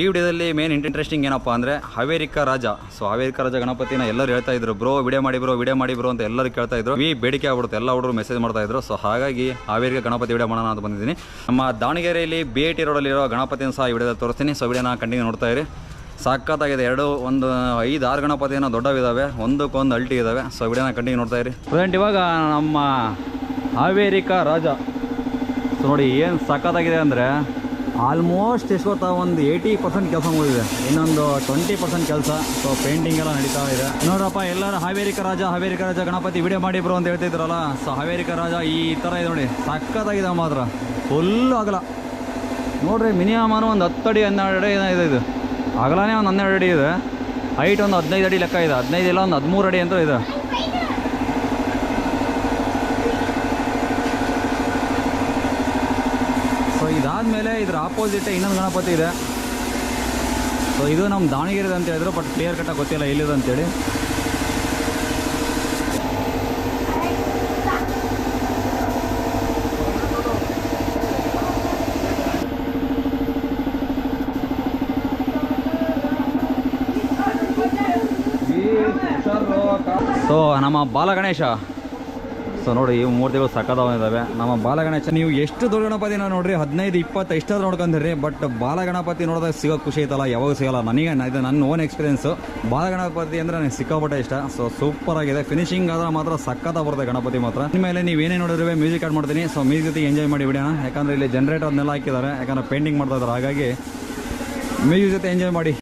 ಈ ವಿಡಿಯೋದಲ್ಲಿ main interesting ಏನಪ್ಪ ಅಂದರೆ ಹಾವೇರಿಕ ರಾಜ. ಸೊ ಹಾವೇರಿಕ ರಾಜ ಗಣಪತಿನ ಎಲ್ಲರೂ ಹೇಳ್ತಾ ಇದ್ರು, ಬ್ರೋ, ವಿಡಿಯೋ ಮಾಡಿ ಬ್ರೋ, ವಿಡಿಯೋ ಮಾಡಿ ಬ್ರೋ ಅಂತ ಎಲ್ಲರೂ ಕೇಳ್ತಾ ಇದ್ರು. ಈ ಬೇಡಿಕೆ ಆಗ್ಬಿಡುತ್ತೆ, ಎಲ್ಲ ಹುಡುಗರು ಮೆಸೇಜ್ ಮಾಡ್ತಾ ಇದ್ರು. ಸೊ ಹಾಗಾಗಿ ಹಾವೇರಿಕ ಗಣಪತಿ ವಿಡಿಯೋ ಮಾಡೋಣ ಅಂತ ಬಂದಿದ್ದೀನಿ. ನಮ್ಮ ದಾವಣಗೆರೆಯಲ್ಲಿ ಬಿ ಟಿ ರೋಡಲ್ಲಿರೋ ಗಣಪತಿನ ಸಹ ವಿಡಿಯೋದಲ್ಲಿ ತೋರಿಸ್ತೀನಿ. ಸೊ ವಿಡಿಯೋನ ಕಂಟಿನ್ಯೂ ನೋಡ್ತಾ ಇರಿ. ಸಾಕತ್ತಾಗಿದೆ ಎರಡು, ಒಂದು, ಐದು, ಆರು ಗಣಪತಿನ ದೊಡ್ಡವಿದ್ದಾವೆ ಒಂದಕ್ಕೊಂದು ಅಲ್ಟಿ ಇದ್ದಾವೆ ಸೊ ವಿಡಿಯೋನ ಕಂಟಿನ್ಯೂ ನೋಡ್ತಾ ಇರಿ. ಫ್ರೆಂಡ್ ಇವಾಗ ನಮ್ಮ ಹಾವೇರಿಕ ರಾಜ. ಸೊ ನೋಡಿ ಏನು ಸಾಕತ್ತಾಗಿದೆ ಅಂದರೆ ಆಲ್ಮೋಸ್ಟ್ ಎಷ್ಟೊತ್ತ? ಒಂದು ಏಯ್ಟಿ ಪರ್ಸೆಂಟ್ ಕೆಲಸ ಮುಗಿದಿದೆ. ಇನ್ನೊಂದು ಟ್ವೆಂಟಿ ಪರ್ಸೆಂಟ್ ಕೆಲಸ. ಸೊ ಪೇಂಟಿಂಗ್ ಎಲ್ಲ ನಡೀತಾ ಇದೆ. ನೋಡಪ್ಪ, ಎಲ್ಲರೂ ಹಾವೇರಿಕ ರಾಜ ಹಾವೇರಿಕ ರಾಜ ಗಣಪತಿ ವಿಡಿಯೋ ಮಾಡಿ ಬ್ರೋ ಅಂತ ಹೇಳ್ತಿದ್ರಲ್ಲ? ಸೊ ಹಾವೇರಿಕ ರಾಜ ಈ ಥರ ಇದೆ ನೋಡಿ. ಸಕ್ಕತ್ತಾಗಿದೆ ಮಾತ್ರ. ಫುಲ್ಲು ಅಗಲ. ನೋಡ್ರಿ ಮಿನಿಮಮ್ ಒಂದು ಹತ್ತು ಅಡಿ, ಹನ್ನೆರಡು ಅಡಿ ಏನೋ ಇದೆ ಇದು. ಅಗಲನೇ ಒಂದು ಹನ್ನೆರಡು ಅಡಿ ಇದೆ. ಹೈಟ್ ಒಂದು ಹದಿನೈದು ಅಡಿ ಲೆಕ್ಕ ಇದೆ. ಹದಿನೈದು ಇಲ್ಲ, ಒಂದು ಹದಿಮೂರು ಅಡಿ ಅಂತ ಇದೆ. ಸೊ ಇದಾದಮೇಲೆ ಇದ್ರ ಆಪೋಸಿಟ್ ಇನ್ನೊಂದು ಗಣಪತಿ ಇದೆ. ಸೊ ಇದು ನಮ್ಮ ದಾವಣಗೆರೆ ಅಂತ ಹೇಳಿದ್ರು ಬಟ್ ಕ್ಲಿಯರ್ ಕಟ್ಟಾಗಿ ಗೊತ್ತಿಲ್ಲ ಎಲ್ಲಿದೆ ಅಂತೇಳಿ. ಸೊ ನಮ್ಮ ಬಾಲಗಣೇಶ. ಸೊ ನೋಡಿ, ಇವು ಮೂರ್ತಿಗಳು ಸಕ್ಕದವಿದ್ದಾವೆ ನಮ್ಮ ಬಾಲಗಣೇಶ, ನೀವು ಎಷ್ಟು ದೊಡ್ಡ ಗಣಪತಿನ ನೋಡ್ರಿ, ಹದಿನೈದು, ಇಪ್ಪತ್ತು ಎಷ್ಟಾದ್ರು ನೋಡ್ಕೊಂಡಿರಿ ಬಟ್ ಬಾಲಗಣಪತಿ ನೋಡಿದಾಗ ಸಿಗೋ ಖುಷಿ ಐತಲ್ಲ ಯಾವಾಗ ಸಿಗಲ್ಲ. ನನಗೆ, ಇದು ನನ್ನ ಓನ್ ಎಕ್ಸ್ಪೀರಿಯನ್ಸು ಬಾಲಗಣಪತಿ ಅಂದರೆ ನನಗೆ ಸಿಕ್ಕಾಪಟ್ಟೆ ಇಷ್ಟ. ಸೊ ಸೂಪರ್ ಆಗಿದೆ. ಫಿನಿಶಿಂಗ್ ಆದ್ರೆ ಮಾತ್ರ ಸಕ್ಕತ್ತ ಬರುತ್ತೆ ಗಣಪತಿ ಮಾತ್ರ. ಮೇಲೆ ನೀವು ಏನೇ ನೋಡಿದ್ರೆ ಮ್ಯೂಸಿಕ್ ಆಡ್ ಮಾಡ್ತೀನಿ. ಸೊ ಮ್ಯೂಸಿಕ್ ಜೊತೆ ಎಂಜಾಯ್ ಮಾಡಿ ಬಿಡೋಣ. ಯಾಕಂದರೆ ಇಲ್ಲಿ ಜನ್ರೇಟರ್ನೆಲ್ಲ ಹಾಕಿದ್ದಾರೆ. ಯಾಕಂದ್ರೆ ಪೇಂಟಿಂಗ್ ಮಾಡ್ತಾ ಇದ್ದಾರೆ. ಹಾಗಾಗಿ ಮ್ಯೂಸಿಕ್ ಜೊತೆ ಎಂಜಾಯ್ ಮಾಡಿ.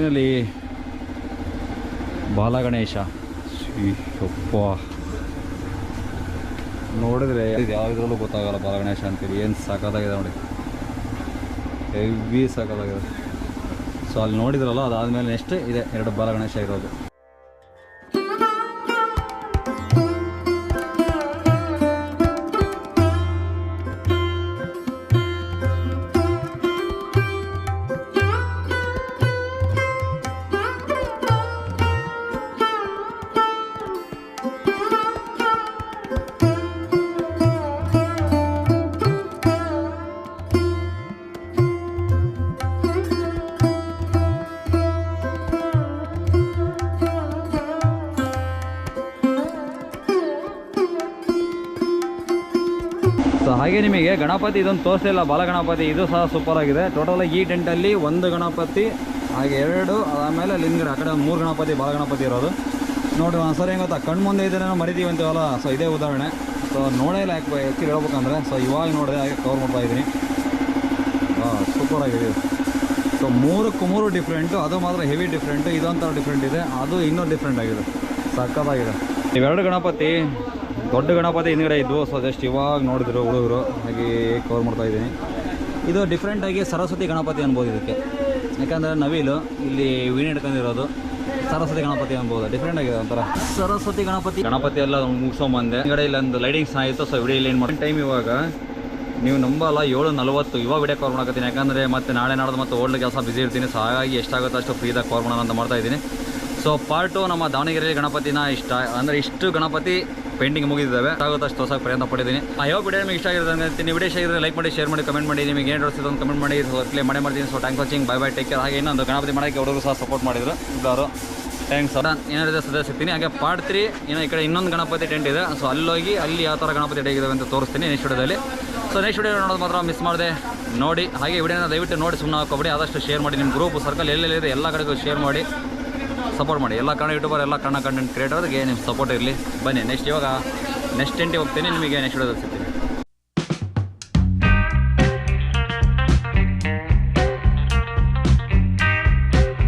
ಏನಲ್ಲಿ ಬಾಲಗಣೇಶ. ಅಪ್ಪ ನೋಡಿದ್ರೆ ಯಾವ್ದ್ರಲ್ಲೂ ಗೊತ್ತಾಗಲ್ಲ ಬಾಲಗಣೇಶ ಅಂತೇಳಿ ಏನು ಸಾಕಾಗಿದೆ ನೋಡಿ. ಹೆವಿ ಸಾಕಾಗಿದೆ ಸೊ ಅಲ್ಲಿ ನೋಡಿದ್ರಲ್ಲ, ಅದಾದಮೇಲೆ ನೆಕ್ಸ್ಟ್ ಇದೆ ಎರಡು ಬಾಲಗಣೇಶ ಇರೋದು. ಹಾಗೆ ನಿಮಗೆ ಗಣಪತಿ ಇದೊಂದು ತೋರಿಸಿಲ್ಲ ಬಾಲಗಣಪತಿ ಇದು ಸಹ ಸೂಪರ್ ಆಗಿದೆ. ಟೋಟಲ್ ಈ ಟೆಂಟಲ್ಲಿ ಒಂದು ಗಣಪತಿ, ಹಾಗೆ ಎರಡು ಆಮೇಲೆ ಲಿಂಗಡ ಆ ಕಡೆ ಮೂರು ಗಣಪತಿ ಬಾಲಗಣಪತಿ ಇರೋದು. ನೋಡಿ ಒಂದ್ಸರಿ ಹೆಂಗೆ ಗೊತ್ತಾ? ಕಣ್ಣು ಮುಂದೆ ಇದ್ರೆ ಮರಿತೀವಿ ಅಂತೀವಲ್ಲ? ಸೊ ಇದೇ ಉದಾಹರಣೆ. ಸೊ ನೋಡೇ ಇಲ್ಲ ಯಾಕೆ ಆ್ಯಕ್ಚುಲಿ ಹೇಳ್ಬೇಕಂದ್ರೆ ಸೊ ಇವಾಗ ನೋಡಿದೆ ಹಾಗೆ ಕವರ್ ಮಾಡ್ತಾ ಇದ್ದೀನಿ. ಸೂಪರ್ ಆಗಿದೆ ಸೊ ಮೂರು ಮೂರು ಡಿಫ್ರೆಂಟು ಅದು ಮಾತ್ರ ಹೆವಿ ಡಿಫ್ರೆಂಟು ಇದೊಂಥರ ಡಿಫ್ರೆಂಟ್ ಇದೆ, ಅದು ಇನ್ನೂ ಡಿಫ್ರೆಂಟ್ ಆಗಿದೆ. ಸಕ್ಕತ್ತಾಗಿದೆ ಇವೆರಡು ಗಣಪತಿ ದೊಡ್ಡ ಗಣಪತಿ ಹಿಂದ್ಗಡೆ ಇದ್ವು ಸೊ ಜಸ್ಟ್ ಇವಾಗ ನೋಡಿದ್ರು ಹುಡುಗರು ಹಾಗೆ ಕವರ್ ಮಾಡ್ತಾ ಇದ್ದೀನಿ. ಇದು ಡಿಫ್ರೆಂಟಾಗಿ ಸರಸ್ವತಿ ಗಣಪತಿ ಅನ್ಬೋದು ಇದಕ್ಕೆ. ಯಾಕಂದರೆ ನವಿಲು ಇಲ್ಲಿ ವೀಣೆ ಹಿಡ್ಕೊಂಡಿರೋದು ಸರಸ್ವತಿ ಗಣಪತಿ ಅನ್ಬೋದು. ಡಿಫ್ರೆಂಟ್ ಆಗಿದೆ ಒಂಥರ. ಸರಸ್ವತಿ ಗಣಪತಿ. ಗಣಪತಿ ಎಲ್ಲ ಮುಗಿಸ್ಕೊಂಬಂದೆ ಹಿಂಗಡೆ ಇಲ್ಲೊಂದು ಲೈಟಿಂಗ್ಸ್ ಆಯಿತು ಸೊ ವಿಡಿಯೋ ಇಲ್ಲಿ ಏನು ಮಾಡಿ ಟೈಮ್ ಇವಾಗ ನೀವು ನಂಬಲ್ಲ ಏಳು ನಲವತ್ತು. ಇವಾಗ ವಿಡಿಯೋ ಕವರ್ ಮಾಡಕತ್ತೀನಿ. ಯಾಕಂದರೆ ಮತ್ತೆ ನಾಳೆ ನಾಡ್ದು ಮತ್ತೆ ಓಲ್ಡ್ ಕೆಲಸ ಬಿಸಿ ಇರ್ತೀನಿ ಸೊ ಹಾಗಾಗಿ ಎಷ್ಟಾಗುತ್ತೋ ಅಷ್ಟು ಫ್ರೀದಾಗ ಕವರ್ ಮಾಡೋಣ ಅಂತ ಮಾಡ್ತಾ ಇದ್ದೀನಿ. ಸೊ ಪಾರ್ಟು ನಮ್ಮ ದಾವಣಗೆರೆಯಲ್ಲಿ ಗಣಪತಿನ ಇಷ್ಟ ಅಂದರೆ ಇಷ್ಟು ಗಣಪತಿ ಪೇಂಟಿಂಗ್ ಮುಗಿದಿದ್ದಾವೆ. ಆಗುತ್ತೆ ಅಷ್ಟು ಹೊಸ ಪ್ರಯತ್ನ ಪಟ್ಟಿದ್ದೀನಿ. ಆ ಯಾವ ವಿಡಿಯೋ ನಿಮಗೆ ಇಷ್ಟ ಆಗಿರುತ್ತೆ ಅಂತೀನಿ ವಿಡಿಯೋ ಆಗಿದ್ರೆ ಲೈಕ್ ಮಾಡಿ ಶೇರ್ ಮಾಡಿ ಕಮೆಂಟ್ ಮಾಡಿ. ನಿಮಗೆ ಏನು ಒಂದು ಕಮೆಂಟ್ ಮಾಡಿ. ಪ್ಲೇ ಮಾಡೇ ಮಾಡ್ತೀನಿ so thanks watching bye bye take care ಹಾಗೆ ಇನ್ನೊಂದು ಗಣಪತಿ ಮಾಡೋಕ್ಕೆ ಹುಡುಗರು ಸಹ ಸಪೋರ್ಟ್ ಮಾಡಿದ್ರು. ಇಬ್ಬರು ಥ್ಯಾಂಕ್ಸ್ ಇದ್ದರೆ ಸದಸ್ಯ ಸಿಗ್ತೀನಿ ಹಾಗೆ ಪಾರ್ಟ್ ತ್ರೀ ಏನೋ ಈ ಕಡೆ ಇನ್ನೊಂದು ಗಣಪತಿ ಟೆಂಟ್ ಇದೆ. ಸೊ ಅಲ್ಲೋಗಿ ಅಲ್ಲಿ ಯಾವ ಥರ ಗಣಪತಿ ಹೇಗಿದ್ದಾವೆ ಅಂತ ತೋರಿಸ್ತೀನಿ ನೆಕ್ಸ್ಟ್ ವಿಡಿಯೋದಲ್ಲಿ ಸೊ ನೆಕ್ಸ್ಟ್ ವಿಡಿಯೋ ನೋಡೋದು ಮಾತ್ರ ಮಿಸ್ ಮಾಡಿದೆ. ನೋಡಿ. ಹಾಗೆ ವಿಡಿಯೋನ ದಯವಿಟ್ಟು ನೋಡಿ ಸುಮ್ಮನೆ ಹಾಕೋಬೇಡಿ ಆದಷ್ಟು ಶೇರ್ ಮಾಡಿ. ನಿಮ್ಮ ಗ್ರೂಪ್ ಸರ್ಕಲ್ ಎಲ್ಲೆಲ್ಲಿದೆ ಎಲ್ಲ ಕಡೆಗೂ ಶೇರ್ ಮಾಡಿ. ಸಪೋರ್ಟ್ ಮಾಡಿ. ಎಲ್ಲ ಕನ್ನಡ ಯೂಟ್ಯೂಬರ್ ಎಲ್ಲ ಕನ್ನಡ ಕಂಟೆಂಟ್ ಕ್ರಿಯೇಟರ್ಗೆ ನಿಮ್ಮ ಸಪೋರ್ಟ್ ಇರಲಿ. ಬನ್ನಿ ನೆಕ್ಸ್ಟ್ ಇವಾಗ ನೆಕ್ಸ್ಟ್ ಎಂಟಿ ಹೋಗ್ತೀನಿ, ನಿಮಗೆ ನೆಕ್ಸ್ಟ್ ವಿಡಿಯೋದಲ್ಲಿ ಸಿಗ್ತೀನಿ.